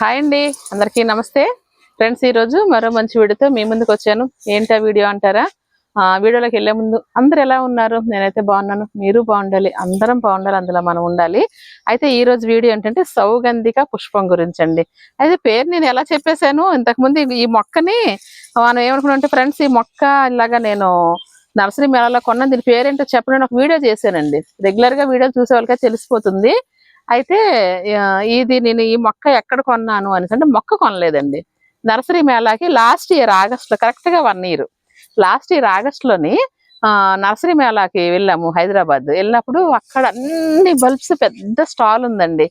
Hi అండి అందరికీ నమస్తే. ఫ్రెండ్స్ ఈరోజు మరో మంచి వీడియోతో మీ ముందుకు వచ్చాను. ఏంటా వీడియో అంటారా? ఆ వీడియోలోకి వెళ్ళే ముందు అందరు ఎలా ఉన్నారు? నేనైతే బాగున్నాను మీరు బాగుండాలి అందరం బాగుండాలి అందులో మనం ఉండాలి. అయితే ఈ రోజు వీడియో ఏంటంటే సౌగంధిక పుష్పం గురించి అండి అయితే పేరు నేను ఎలా చెప్పేశాను? ఇంతకుముందు ఈ మొక్కని మనం ఏమనుకున్నాం ఫ్రెండ్స్ ఈ మొక్క ఇలాగా నేను నర్సరీ మేళలో కొన్నాను దీని పేరేంటో చెప్పడం ఒక వీడియో చేశానండి. రెగ్యులర్గా వీడియో చూసే వాళ్ళకే తెలిసిపోతుంది. అయితే ఇది నేను ఈ మొక్క ఎక్కడ కొన్నాను అనేసి అంటే మొక్క కొనలేదండి. నర్సరీ మేళాకి లాస్ట్ ఇయర్ ఆగస్ట్లో కరెక్ట్గా వన్ ఇయర్. లాస్ట్ ఇయర్ ఆగస్ట్లోని నర్సరీ మేళాకి వెళ్ళాము హైదరాబాద్. వెళ్ళినప్పుడు అక్కడ అన్ని బల్బ్స్ పెద్ద స్టాల్ ఉందండి.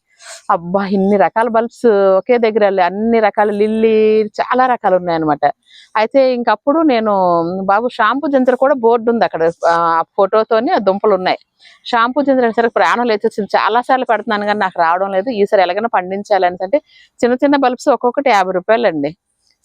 అబ్బా ఇన్ని రకాల బల్బ్స్ ఒకే దగ్గర అన్ని రకాల లిల్లీ చాలా రకాలు ఉన్నాయన్నమాట. అయితే ఇంకప్పుడు నేను బాబు షాంపూ జంతులు కూడా బోర్డు ఉంది అక్కడ. ఫోటోతోనే ఆ దుంపలు ఉన్నాయి. షాంపూ జంతులు సరే ప్రాణం లేచొచ్చింది చాలా సార్లు పెడుతున్నాను కానీ నాకు రావడం లేదు. ఈసారి ఎలాగైనా పండించాలి అంటే చిన్న చిన్న బల్బ్స్ ఒక్కొక్కటి యాభై రూపాయలు అండి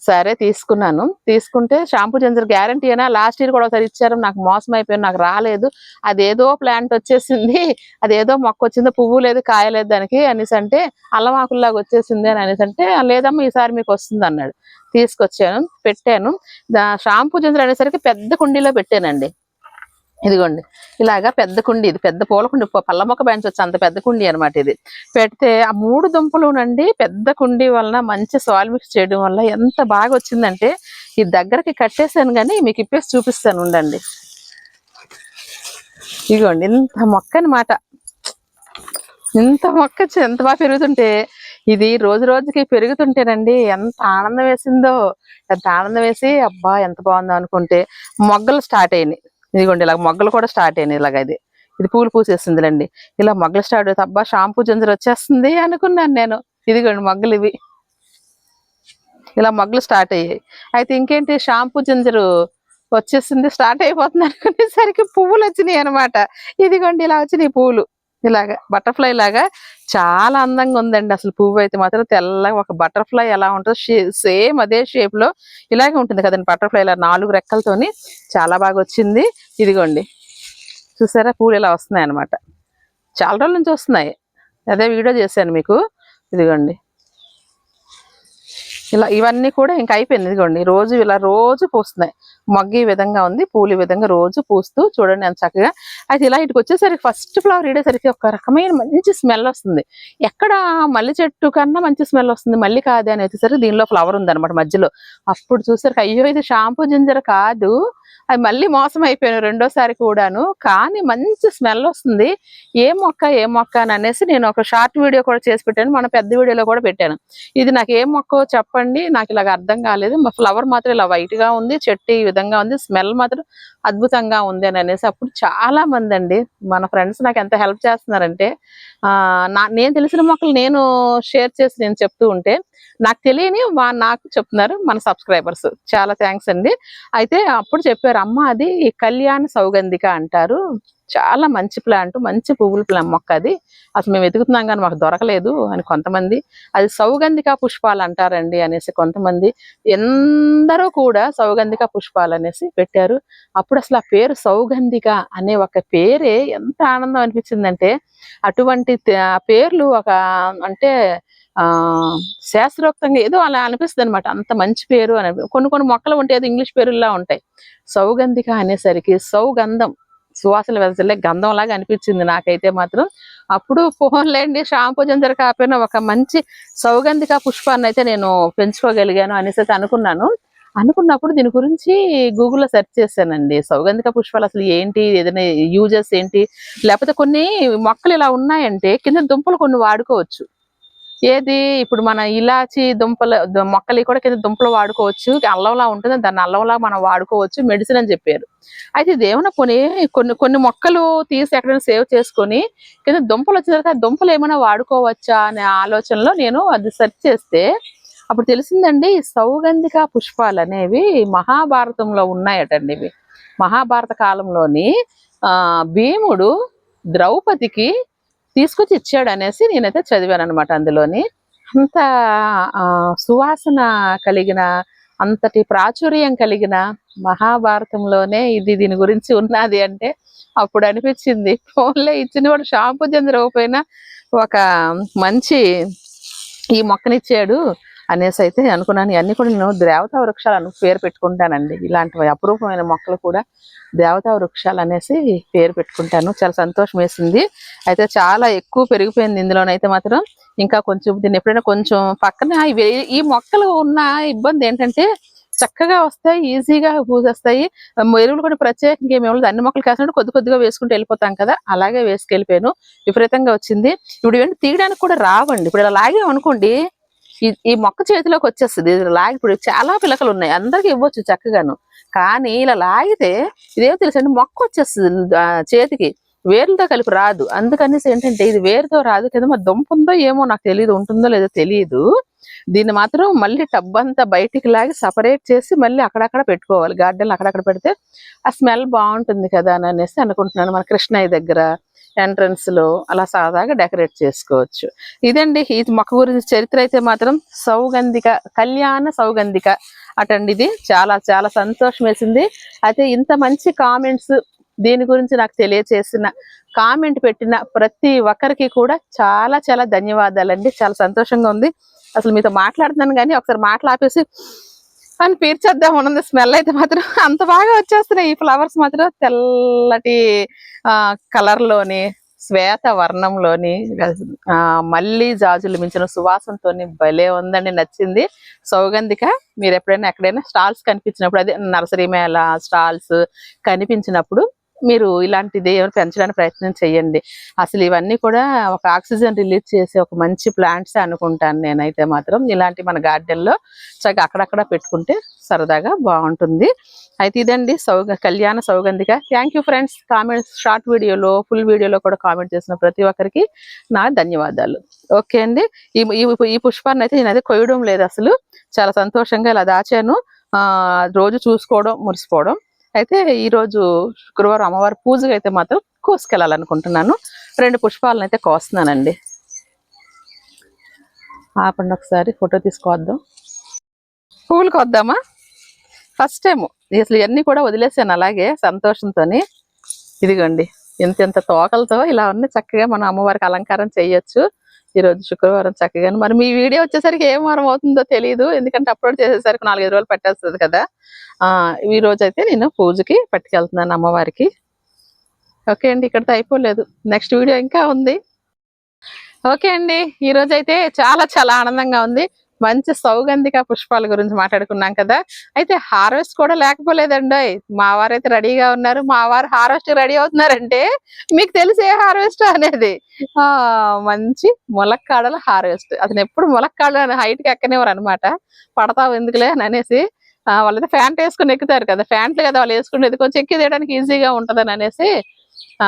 సరే తీసుకున్నాను. తీసుకుంటే షాంపూ జంతులు గ్యారంటీ అయినా లాస్ట్ ఇయర్ కూడా ఒకసారి ఇచ్చారు. నాకు మోసం అయిపోయింది నాకు రాలేదు. అదేదో ప్లాంట్ వచ్చేసింది అదేదో మొక్క వచ్చిందో పువ్వు లేదు కాయ లేదు దానికి అనేసి అంటే అల్లం ఆకుల్లాగా వచ్చేసింది అని అనేసి అంటే లేదమ్మా ఈసారి మీకు వస్తుంది అన్నాడు. తీసుకొచ్చాను పెట్టాను. దా షాంపూ జంతులు అనేసరికి పెద్ద కుండీలో పెట్టానండి. ఇదిగోండి. ఇలాగా పెద్ద కుండీ ఇది. పెద్ద పూలకుండి పళ్ళ మొక్క పెంచవచ్చు అంత పెద్ద కుండీ అనమాట ఇది. పెడితే ఆ మూడు దుంపలునండి పెద్ద కుండీ వలన మంచి సాయిల్ మిక్స్ చేయడం వల్ల ఎంత బాగా వచ్చిందంటే ఈ దగ్గరకి కట్టేశాను కానీ మీకు ఇప్పేసి చూపిస్తాను ఉండండి. ఇదిగోండి. ఇంత మొక్క అనమాట ఇంత మొక్క ఎంత బాగా పెరుగుతుంటే ఇది రోజు రోజుకి పెరుగుతుంటేనండి ఎంత ఆనందం వేసిందో ఎంత ఆనందం వేసి అబ్బా ఎంత బాగుందో అనుకుంటే మొగ్గలు స్టార్ట్ అయినాయి. ఇదిగోండి ఇలా మొగ్గలు కూడా స్టార్ట్ అయినాయి ఇలాగ ఇది. ఇది పూలు పూసేస్తుందిలేండి. ఇలా మొగ్గలు స్టార్ట్ అవుతాయి అబ్బా షాంపూ జంజర్ వచ్చేస్తుంది అనుకున్నాను నేను. ఇదిగోండి మొగ్గలు ఇవి. ఇలా మొగ్గలు స్టార్ట్ అయ్యాయి. అయితే ఇంకేంటి షాంపూ జంజరు వచ్చేసింది స్టార్ట్ అయిపోతుంది అనుకునేసరికి పువ్వులు వచ్చినాయి అనమాట ఇదిగోండి ఇలా వచ్చినాయి పువ్వులు ఇలాగా బటర్ఫ్లై లాగా చాలా అందంగా ఉందండి. అసలు పువ్వు అయితే మాత్రం తెల్లగా ఒక బటర్ఫ్లై ఎలా ఉంటుందో సేమ్ అదే షేప్లో ఇలాగే ఉంటుంది కదండి బటర్ఫ్లై ఇలా నాలుగు రెక్కలతోని చాలా బాగా వచ్చింది. ఇదిగోండి. చూసారా? పూలు ఇలా వస్తున్నాయి అనమాట చాలా రోజుల నుంచి వస్తున్నాయి. అదే వీడియో చేశాను మీకు. ఇదిగోండి. ఇలా ఇవన్నీ కూడా ఇంకా అయిపోయింది. ఇదిగోండి. రోజు ఇలా రోజు పూస్తున్నాయి. మొగ్గ ఈ విధంగా ఉంది పూలు ఈ విధంగా రోజు పూస్తూ చూడండి ఎంత చక్కగా. అయితే ఇలా ఇటుకు వచ్చేసరికి ఫస్ట్ ఫ్లవర్ ఇడేసరికి ఒక రకమైన మంచి స్మెల్ వస్తుంది. ఎక్కడ మల్లి చెట్టు కన్నా మంచి స్మెల్ వస్తుంది మళ్ళీ కాదే అని వచ్చేసరికి దీనిలో ఫ్లవర్ ఉంది అనమాట మధ్యలో. అప్పుడు చూసరికి అయ్యో ఇది షాంపూ జింజర్ కాదు. అది మళ్ళీ మోసం అయిపోయాను రెండోసారి కూడాను. కానీ మంచి స్మెల్ వస్తుంది. ఏ మొక్క ఏ మొక్క అని అనేసి నేను ఒక షార్ట్ వీడియో కూడా చేసి పెట్టాను. మన పెద్ద వీడియోలో కూడా పెట్టాను. ఇది నాకు ఏ మొక్క చెప్పండి. నాకు ఇలాగ అర్థం కాలేదు. మా ఫ్లవర్ మాత్రం ఇలా వైట్గా ఉంది. చెట్టు విధంగా ఉంది. స్మెల్ మాత్రం అద్భుతంగా ఉంది అని అనేసి అప్పుడు చాలా మంది అండి మన ఫ్రెండ్స్ నాకు ఎంత హెల్ప్ చేస్తున్నారంటే నా నేను తెలిసిన మొక్కలు నేను షేర్ చేసి నేను చెప్తూ ఉంటే నాకు తెలియని వా నాకు చెప్తున్నారు మన సబ్స్క్రైబర్స్. చాలా థ్యాంక్స్ అండి. అయితే అప్పుడు చెప్పారు అమ్మ అది కళ్యాణ సౌగంధిక అంటారు. చాలా మంచి ప్లాంట్ మంచి పువ్వుల ప్లాంట్ మొక్క అది అసలు మేము వెతుకుతున్నాం కానీ మాకు దొరకలేదు అని కొంతమంది. అది సౌగంధిక పుష్పాలు అంటారండి అనేసి కొంతమంది. ఎందరో కూడా సౌగంధిక పుష్పాలు అనేసి పెట్టారు. అప్పుడు అసలు ఆ పేరు సౌగంధిక అనే ఒక పేరే ఎంత ఆనందం అనిపించిందంటే అటువంటి ఆ పేర్లు ఒక అంటే ఆ శాస్త్రోక్తంగా ఏదో అలా అనిపిస్తుంది అనమాట అంత మంచి పేరు అని కొన్ని కొన్ని మొక్కలు ఉంటాయి అది ఇంగ్లీష్ పేరుల్లా ఉంటాయి. సౌగంధిక అనేసరికి సౌగంధం. సువాసన వెదజల్లే గంధం లాగా అనిపించింది నాకైతే మాత్రం. అప్పుడు ఫోన్లేండి షాంపూ జంజర్ కాకపోయినా ఒక మంచి సౌగంధిక పుష్పాన్ని అయితే నేను పెంచుకోగలిగాను అనేసి అయితే అనుకున్నాను. అనుకున్నప్పుడు దీని గురించి గూగుల్లో సెర్చ్ చేశానండి. సౌగంధిక పుష్పాలు అసలు ఏంటి ఏదైనా యూజెస్ ఏంటి లేకపోతే కొన్ని మొక్కలు ఇలా ఉన్నాయంటే కింద దుంపలు కొన్ని వాడుకోవచ్చు. ఏది? ఇప్పుడు మన ఇలాచి దుంపల మొక్కలు కూడా కింద దుంపలు వాడుకోవచ్చు. అల్లంలా ఉంటుంది. దాన్ని అల్లంలా మనం వాడుకోవచ్చు. మెడిసిన్ అని చెప్పారు. అయితే దేవుని కొన్ని కొన్ని కొన్ని మొక్కలు తీసి ఎక్కడైనా సేవ్ చేసుకొని కింద దుంపలు వచ్చిన తర్వాత దుంపలు ఏమైనా వాడుకోవచ్చా అనే ఆలోచనలో నేను అది సెర్చ్ చేస్తే అప్పుడు తెలిసిందండి సౌగంధిక పుష్పాలు అనేవి మహాభారతంలో ఉన్నాయటండి ఇవి. మహాభారత కాలంలోని భీముడు ద్రౌపదికి తీసుకొచ్చి ఇచ్చాడు అనేసి నేనైతే చదివాను అనమాట అందులోని. అంత సువాసన కలిగిన అంతటి ప్రాచుర్యం కలిగిన మహాభారతంలోనే ఇది దీని గురించి ఉన్నది అంటే అప్పుడు అనిపించింది. ఫోన్లో ఇచ్చిన వాడు షాంపూ చంద్రకపోయినా ఒక మంచి ఈ మొక్కనిచ్చాడు. అనేసి అయితే అనుకున్నాను. ఇవన్నీ కూడా నేను దేవతా వృక్షాలు అను పేరు పెట్టుకుంటానండి. ఇలాంటివి అపురూపమైన మొక్కలు కూడా దేవతా వృక్షాలు అనేసి పేరు పెట్టుకుంటాను. చాలా సంతోషం వేసింది. అయితే చాలా ఎక్కువ పెరిగిపోయింది ఇందులోనైతే మాత్రం. ఇంకా కొంచెం దీన్ని ఎప్పుడైనా కొంచెం పక్కన ఈ మొక్కలు ఉన్న ఇబ్బంది ఏంటంటే చక్కగా వస్తాయి ఈజీగా పూసేస్తాయి. ఎరువులు కూడా ప్రత్యేకంగా ఏమి ఇవ్వలేదు. అన్ని మొక్కలు కాసినట్టు కొద్ది కొద్దిగా వేసుకుంటూ వెళ్ళిపోతాం కదా అలాగే వేసుకెళ్ళిపోయాను. విపరీతంగా వచ్చింది. ఇప్పుడు ఏంటి తీయడానికి కూడా రావండి. ఇప్పుడు ఇలా లాగామనుకోండి ఈ ఈ మొక్క చేతిలోకి వచ్చేస్తుంది ఇది లాగి ఇప్పుడు చాలా పిలకలు ఉన్నాయి అందరికి ఇవ్వచ్చు చక్కగాను. కానీ ఇలా లాగితే ఇదేమో తెలుసండి మొక్క వచ్చేస్తుంది చేతికి వేర్లతో కలిపి రాదు. అందుకనేసి ఏంటంటే ఇది వేరుతో రాదు కదా మరి దుంప ఉందో ఏమో నాకు తెలియదు ఉంటుందో లేదో తెలియదు దీన్ని మాత్రం మళ్ళీ టబ్ అంతా బయటికి లాగి సపరేట్ చేసి మళ్ళీ అక్కడక్కడ పెట్టుకోవాలి. గార్డెన్ అక్కడక్కడ పెడితే ఆ స్మెల్ బాగుంటుంది కదా అని అనేసి అనుకుంటున్నాను. మన కృష్ణయ్య దగ్గర ఎంట్రన్స్లో అలా సాదాగా డెకరేట్ చేసుకోవచ్చు. ఇదండి ఈ మొక్క గురించి చరిత్ర అయితే మాత్రం సౌగంధిక కళ్యాణ సౌగంధిక. అటండి ఇది చాలా చాలా సంతోషం వేసింది. అయితే ఇంత మంచి కామెంట్స్ దీని గురించి నాకు తెలియచేసిన కామెంట్ పెట్టిన ప్రతి ఒక్కరికి కూడా చాలా చాలా ధన్యవాదాలండి. చాలా సంతోషంగా ఉంది. అసలు మీతో మాట్లాడుతున్నాను కానీ ఒకసారి మాట్లాపేసి అని పీర్చేద్దాం ఉన్నది స్మెల్ అయితే మాత్రం అంత బాగా వచ్చేస్తున్నాయి ఈ ఫ్లవర్స్ మాత్రం తెల్లటి కలర్లోని కలర్లోని శ్వేత వర్ణంలోని మళ్ళీ జాజులు మించిన సువాసనతోని భలే ఉందండి. నచ్చింది. సౌగంధిక. మీరు ఎప్పుడైనా ఎక్కడైనా స్టాల్స్ కనిపించినప్పుడు అదే నర్సరీ మేళ స్టాల్స్ కనిపించినప్పుడు మీరు ఇలాంటిది ఏమైనా పెంచడానికి ప్రయత్నం చేయండి అసలు ఇవన్నీ కూడా ఒక ఆక్సిజన్ రిలీజ్ చేసే ఒక మంచి ప్లాంట్స్ అనుకుంటాను నేనైతే మాత్రం. ఇలాంటి మన గార్డెన్లో చక్కగా అక్కడక్కడ పెట్టుకుంటే సరదాగా బాగుంటుంది. అయితే ఇదండి సౌగ కళ్యాణ సౌగంధిక. Thank you friends comments short వీడియోలో ఫుల్ వీడియోలో కూడా కామెంట్ చేసిన ప్రతి ఒక్కరికి నా ధన్యవాదాలు. ఓకే అండి. ఈ ఈ- పుష్పాన్ని అయితే నేను అయితే కొయ్యడం లేదు అసలు. చాలా సంతోషంగా ఇలా దాచాను. రోజు చూసుకోవడం మురిసిపోవడం. అయితే ఈ రోజు శుక్రవారం అమ్మవారి పూజకి అయితే మాత్రం కోసుకెళ్ళాలనుకుంటున్నాను. రెండు పుష్పాలను అయితే కోస్తున్నానండి. ఆపండి ఒకసారి ఫోటో తీసుకోవద్దాం. పూలు కొద్దామా? ఫస్ట్ టైం అసలు ఇవన్నీ కూడా వదిలేసాను అలాగే సంతోషంతో ఇదిగోండి ఎంత ఎంత తోకలతో ఇలా ఉన్నాయి చక్కగా మనం అమ్మవారికి అలంకారం చేయొచ్చు. ఈ రోజు శుక్రవారం చక్కగా మరి మీ వీడియో వచ్చేసరికి ఏం వారం అవుతుందో తెలియదు ఎందుకంటే అప్లోడ్ చేసేసరికి నాలుగైదు రోజులు పెట్టేస్తుంది కదా. ఈ రోజు అయితే నేను పూజకి పట్టుకెళ్తున్నాను అమ్మవారికి. ఓకే అండి ఇక్కడితో అయిపోలేదు. నెక్స్ట్ వీడియో ఇంకా ఉంది. ఓకే అండి ఈ అయితే చాలా చాలా ఆనందంగా ఉంది. మంచి సౌగంధిక పుష్పాల గురించి మాట్లాడుకున్నాం కదా. అయితే హార్వెస్ట్ కూడా లేకపోలేదండి. మా వారు అయితే రెడీగా ఉన్నారు. మా వారు హార్వెస్ట్ రెడీ అవుతున్నారంటే మీకు తెలిసే ఏ హార్వెస్ట్ అనేది. ఆ మంచి ములక్కాడల హార్వెస్ట్. అతను ఎప్పుడు ములక్కాడల హైట్కి ఎక్కనేవారు అనమాట పడతావు ఎందుకులే అని అనేసి వాళ్ళైతే ఫ్యాంట్ వేసుకుని ఎక్కుతారు కదా. ఫ్యాంట్లు కదా వాళ్ళు వేసుకుంటే కొంచెం ఎక్కి తీయడానికి ఈజీగా ఉంటుందని అనేసి ఆ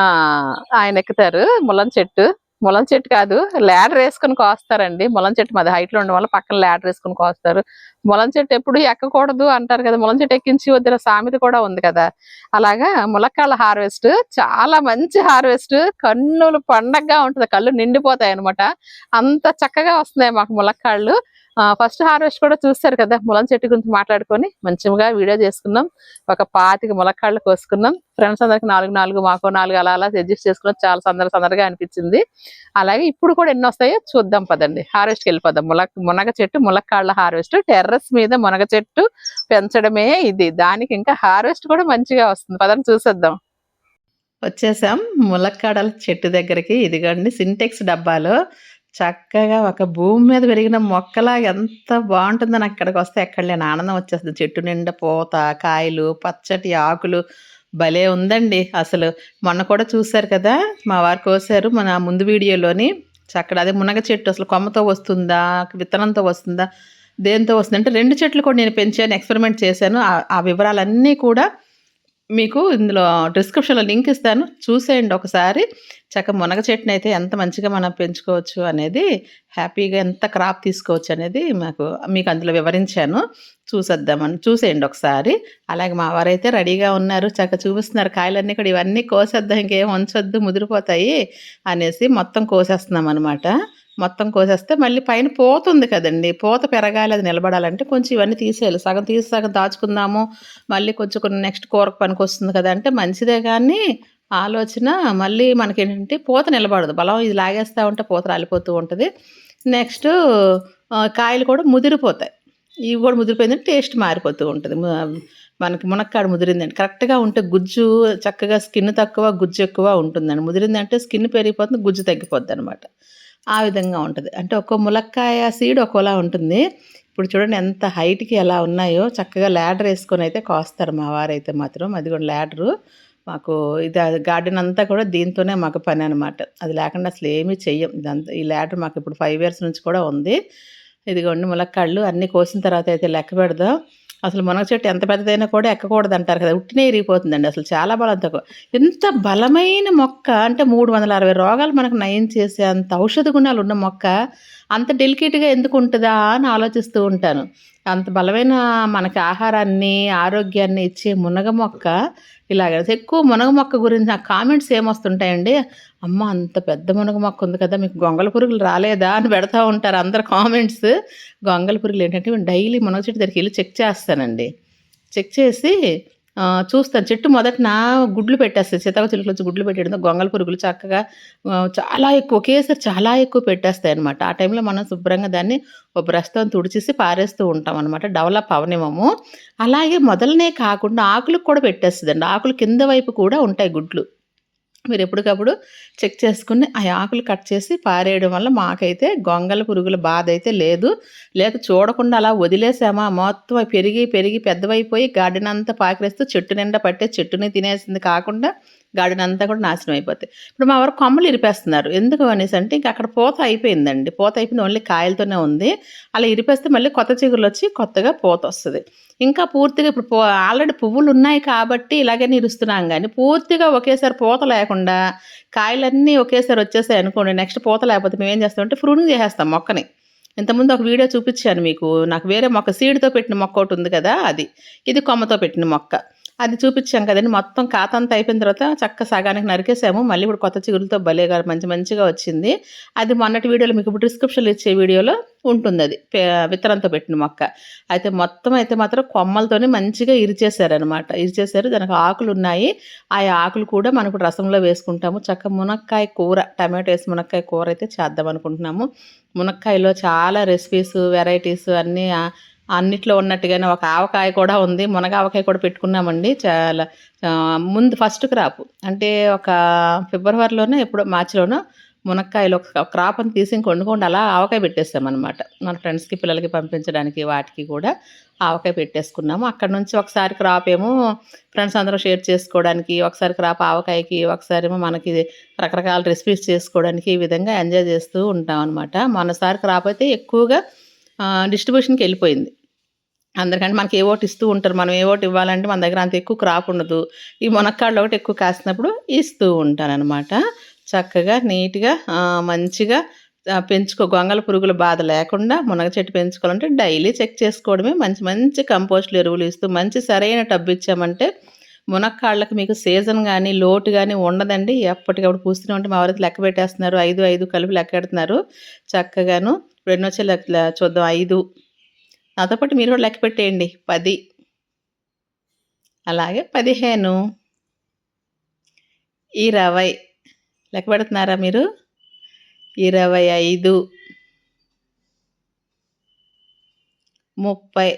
ఆయన ఎక్కుతారు. ములం చెట్టు. ములం చెట్టు కాదు ల్యాడర్ వేసుకుని కోస్తారండి. ములం చెట్టు మాది హైట్లో ఉండడం వల్ల పక్కన ల్యాడర్ వేసుకుని కోస్తారు. ములం చెట్టు ఎప్పుడు ఎక్కకూడదు అంటారు కదా ములం చెట్టు ఎక్కించి వద్దిన సామెత కూడా ఉంది కదా. అలాగా ములక్కాళ్ళ హార్వెస్ట్ చాలా మంచి హార్వెస్ట్ కన్నులు పండగగా ఉంటుంది కళ్ళు నిండిపోతాయి అనమాట అంత చక్కగా వస్తున్నాయి మాకు ములక్కాళ్ళు ఫస్ట్ హార్వెస్ట్ కూడా చూస్తారు కదా ములం చెట్టు గురించి మాట్లాడుకొని మంచిగా వీడియో చేసుకున్నాం. ఒక పాతిక ములక్కాళ్ళు కోసుకున్నాం. ఫ్రెండ్స్ అందరికి నాలుగు నాలుగు మాకు నాలుగు అలా అలా అడ్జస్ట్ చేసుకున్నాం. చాలా సందర సందరగా అనిపించింది. అలాగే ఇప్పుడు కూడా ఎన్ని వస్తాయో చూద్దాం పదండి. హార్వెస్ట్కి వెళ్ళిపోదాం. ములక్ మునగ చెట్టు ములక్కాళ్ళ హార్వెస్ట్ టెర్రస్ మీద మునగ చెట్టు పెంచడమే ఇది. దానికి ఇంకా హార్వెస్ట్ కూడా మంచిగా వస్తుంది. పదండి చూసేద్దాం. వచ్చేసాం ములక్కాడల చెట్టు దగ్గరికి. ఇదిగోండి సింటెక్స్ డబ్బాలో చక్కగా ఒక భూమి మీద పెరిగిన మొక్కలా ఎంత బాగుంటుందో అక్కడికి వస్తే ఎక్కడ లేని ఆనందం వచ్చేస్తుంది. చెట్టు నిండా పూత కాయలు పచ్చటి ఆకులు భలే ఉందండి. అసలు మొన్న కూడా చూశారు కదా? మా వారు కోసారు మన ముందు వీడియోలోని చక్కడ అదే మునగ చెట్టు అసలు కొమ్మతో వస్తుందా విత్తనంతో వస్తుందా దేంతో వస్తుంది అంటే రెండు చెట్లు కూడా నేను పెంచాను ఎక్స్పెరిమెంట్ చేశాను. ఆ వివరాలన్నీ కూడా మీకు ఇందులో డిస్క్రిప్షన్లో లింక్ ఇస్తాను. చూసేయండి ఒకసారి. చక్క మునగ చెట్టుని అయితే ఎంత మంచిగా మనం పెంచుకోవచ్చు అనేది హ్యాపీగా ఎంత క్రాప్ తీసుకోవచ్చు అనేది మాకు మీకు అందులో వివరించాను. చూసేద్దామని చూసేయండి ఒకసారి. అలాగే మా వారైతే రెడీగా ఉన్నారు. చక్క చూపిస్తున్నారు. కాయలన్నీ కూడా ఇవన్నీ కోసేద్దాం ఇంకేం ఉంచొద్దు ముదిరిపోతాయి అనేసి మొత్తం కోసేస్తున్నాం అనమాట మొత్తం కోసేస్తే మళ్ళీ పైన పోతుంది కదండి. పోత పెరగాలి అది నిలబడాలంటే కొంచెం ఇవన్నీ తీసేయాలి. సగం తీసి సగం దాచుకుందాము. మళ్ళీ కొంచెం కొన్ని నెక్స్ట్ కూరకు పనికి వస్తుంది కదా అంటే మంచిదే కానీ ఆలోచన మళ్ళీ మనకి ఏంటంటే పూత నిలబడదు. బలం ఇది లాగేస్తూ ఉంటే పూత రాలిపోతూ ఉంటుంది. నెక్స్ట్ కాయలు కూడా ముదిరిపోతాయి. ఇవి కూడా ముదిరిపోయిందంటే టేస్ట్ మారిపోతూ ఉంటుంది. మనకి మునక్కాడ ముదిరిందండి. కరెక్ట్గా ఉంటే గుజ్జు చక్కగా స్కిన్ తక్కువ గుజ్జు ఎక్కువ ఉంటుందండి. ముదిరిందంటే స్కిన్ పెరిగిపోతుంది గుజ్జు తగ్గిపోద్ది అనమాట ఆ విధంగా ఉంటుంది. అంటే ఒక్కో ములక్కాయ సీడ్ ఒక్కోలా ఉంటుంది. ఇప్పుడు చూడండి ఎంత హైట్కి ఎలా ఉన్నాయో. చక్కగా ల్యాడర్ వేసుకొని అయితే కోస్తారు మా వారైతే మాత్రం. అది కూడా ల్యాడరు మాకు ఇది గార్డెన్ అంతా కూడా దీంతోనే మాకు పని అనమాట అది లేకుండా అసలు ఏమీ చెయ్యం. ఇదంతా ఈ ల్యాడర్ మాకు ఇప్పుడు ఫైవ్ ఇయర్స్ నుంచి కూడా ఉంది. ఇదిగోండి ములక్కాళ్ళు అన్నీ కోసిన తర్వాత అయితే లెక్క పెడదాం. అసలు మునగ చెట్టు ఎంత పెద్దదైనా కూడా ఎక్కకూడదు అంటారు కదా. ఉట్టినే ఇరిగిపోతుందండి అసలు చాలా బలం తక్కువ ఎంత బలమైన మొక్క అంటే మూడు వందల అరవై రోగాలు మనకు నయం చేసే అంత ఔషధ గుణాలు ఉన్న మొక్క అంత డెలికేట్గా ఎందుకు ఉంటుందా అని ఆలోచిస్తూ ఉంటాను. అంత బలమైన మనకి ఆహారాన్ని ఆరోగ్యాన్ని ఇచ్చే మునగ మొక్క ఇలాగ. ఎక్కువ మునగ మొక్క గురించి ఆ కామెంట్స్ ఏమొస్తుంటాయండి? అమ్మ అంత పెద్ద మునగ మొక్క ఉంది కదా మీకు గొంగళ పురుగులు రాలేదా అని పెడతా ఉంటారు అందరు కామెంట్స్. గొంగల పురుగులు ఏంటంటే మేము డైలీ మునగ చెట్టు దగ్గరికి వెళ్ళి చెక్ చేస్తానండి. చెక్ చేసి చూస్తాను. చెట్టు మొదట గుడ్లు పెట్టేస్తాయి. సీతాక చిలుకలు వచ్చి గుడ్లు పెట్టేయడంతో గొంగళ పురుగులు చక్కగా చాలా ఎక్కువ ఒకేసారి చాలా ఎక్కువ పెట్టేస్తాయి అనమాట ఆ టైంలో మనం శుభ్రంగా దాన్ని ఒక బ్రష్తో తుడిచేసి పారేస్తూ ఉంటాం అనమాట డెవలప్ అవనివ్వము. అలాగే మొదలనే కాకుండా ఆకులకు కూడా పెట్టేస్తుందండి. ఆకులు కింద వైపు కూడా ఉంటాయి గుడ్లు. మీరు ఎప్పటికప్పుడు చెక్ చేసుకుని ఆ ఆకులు కట్ చేసి పారేయడం వల్ల మాకైతే గొంగల పురుగుల బాధ అయితే లేదు. లేక చూడకుండా అలా వదిలేసామా? మొత్తం పెరిగి పెరిగి పెద్దవైపోయి గార్డెన్ అంతా పాకిరేస్తూ చెట్టు నిండా పట్టే చెట్టుని తినేసింది కాకుండా గార్డెన్ అంతా కూడా నాశనం అయిపోతాయి. ఇప్పుడు మా వారు కొమ్మలు ఇరిపేస్తున్నారు. ఎందుకు అనేసి అంటే ఇంకా అక్కడ పూత అయిపోయిందండి. పూత అయిపోయింది. ఓన్లీ కాయలతోనే ఉంది. అలా ఇరిపేస్తే మళ్ళీ కొత్త చిగురులు వచ్చి కొత్తగా పూత వస్తుంది. ఇంకా పూర్తిగా ఇప్పుడు పో ఆల్రెడీ పువ్వులు ఉన్నాయి కాబట్టి ఇలాగే ఇరుస్తున్నాం కానీ పూర్తిగా ఒకేసారి పూత లేకుండా కాయలన్నీ ఒకేసారి వచ్చేసాయి అనుకోండి. నెక్స్ట్ పూత లేకపోతే మేము ఏం చేస్తామంటే ఫ్రూనింగ్ చేసేస్తాం మొక్కని. ఇంతకుముందు ఒక వీడియో చూపించాను మీకు. నాకు వేరే మొక్క సీడ్తో పెట్టిన మొక్క ఒకటి ఉంది కదా అది. ఇది కొమ్మతో పెట్టిన మొక్క. అది చూపించాం కదండి. మొత్తం కాతంతా అయిపోయిన తర్వాత చక్క సగానికి నరికేసాము. మళ్ళీ ఇప్పుడు కొత్త చిగురులతో భలేగా మంచి మంచిగా వచ్చింది. అది మొన్నటి వీడియోలో మీకు ఇప్పుడు డిస్క్రిప్షన్లో ఇచ్చే వీడియోలో ఉంటుంది అది. పే- విత్తనంతో పెట్టిన మొక్క. అయితే మొత్తం అయితే మాత్రం కొమ్మలతోనే మంచిగా ఇరిచేశారనమాట ఇరిచేశారు. దానికి ఆకులు ఉన్నాయి. ఆ ఆకులు కూడా మనకు రసంలో వేసుకుంటాము. చక్క మునక్కాయ కూర టమాటో వేసి మునక్కాయ కూర అయితే చేద్దాం అనుకుంటున్నాము. మునక్కాయలో చాలా రెసిపీస్ వెరైటీస్ అన్నీ అన్నిట్లో ఉన్నట్టుగానే ఒక ఆవకాయ కూడా ఉంది. మునగ ఆవకాయ కూడా పెట్టుకున్నామండి. చాలా ముందు ఫస్ట్ క్రాప్ అంటే ఒక ఫిబ్రవరిలోనే ఎప్పుడో మార్చిలోనో మునక్కాయలు ఒక క్రాప్ అని తీసి కొండుకోండి అలా ఆవకాయ పెట్టేస్తామన్నమాట. మన ఫ్రెండ్స్కి పిల్లలకి పంపించడానికి వాటికి కూడా ఆవకాయ పెట్టేసుకున్నాము. అక్కడ నుంచి ఒకసారి క్రాప్ ఏమో ఫ్రెండ్స్ అందరూ షేర్ చేసుకోవడానికి ఒకసారి క్రాప్ ఆవకాయకి ఒకసారి ఏమో మనకి రకరకాల రెసిపీస్ చేసుకోవడానికి ఈ విధంగా ఎంజాయ్ చేస్తూ ఉంటాం అనమాట మొన్నసారి క్రాప్ అయితే ఎక్కువగా డిస్ట్రిబ్యూషన్కి వెళ్ళిపోయింది. అందరికంటే మనకి ఏ ఓటు ఇస్తూ ఉంటారు మనం ఏ ఓటు ఇవ్వాలంటే మన దగ్గర అంత ఎక్కువ క్రాప్ ఉండదు. ఈ మునక్కాళ్ళు ఒకటి ఎక్కువ కాసినప్పుడు ఇస్తూ ఉంటానన్నమాట. చక్కగా నీట్గా మంచిగా పెంచుకో గొంగల పురుగుల బాధ లేకుండా మునగ చెట్టు పెంచుకోవాలంటే డైలీ చెక్ చేసుకోవడమే మంచి మంచి కంపోస్ట్లు ఎరువులు ఇస్తూ మంచి సరైన టబ్బు ఇచ్చామంటే మునక్కాళ్ళకి మీకు సీజన్ కానీ లోటు కానీ ఉండదండి. ఎప్పటికప్పుడు పూస్తూనే ఉంటే మా వారికి లెక్క పెట్టేస్తున్నారు. ఐదు ఐదు కలిపి లెక్క పెడుతున్నారు. చక్కగాను ఇప్పుడు ఎన్ని వచ్చే లెక్క చూద్దాం. ఐదు నాతో పాటు మీరు కూడా లెక్క పెట్టేయండి. పది. అలాగే పదిహేను. ఇరవై. లెక్క పెడుతున్నారా మీరు? ఇరవై ఐదు. ముప్పై.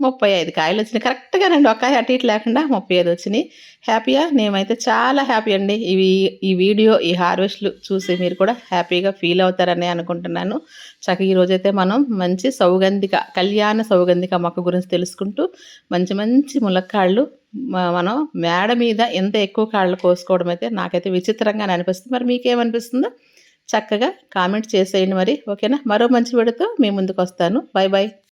ముప్పై ఐదు కాయలు వచ్చినాయి. కరెక్ట్గానండి ఒక ఒక్క అటు ఇటు లేకుండా ముప్పై ఐదు వచ్చినాయి. హ్యాపీగా మేమైతే చాలా హ్యాపీ అండి. ఇవి ఈ వీడియో ఈ హార్వెస్ట్లు చూసి మీరు కూడా హ్యాపీగా ఫీల్ అవుతారని అనుకుంటున్నాను. చక్కగా ఈరోజైతే మనం మంచి సౌగంధిక కళ్యాణ సౌగంధిక మొక్క గురించి తెలుసుకుంటూ మంచి మంచి ములక్కాళ్ళు మనం మేడ మీద ఎంత ఎక్కువ కాళ్ళు కోసుకోవడం అయితే నాకైతే విచిత్రంగా అనిపిస్తుంది. మరి మీకేమనిపిస్తుందో చక్కగా కామెంట్ చేసేయండి మరి. ఓకేనా? మరో మంచి వీడితో మీ ముందుకు వస్తాను. Bye bye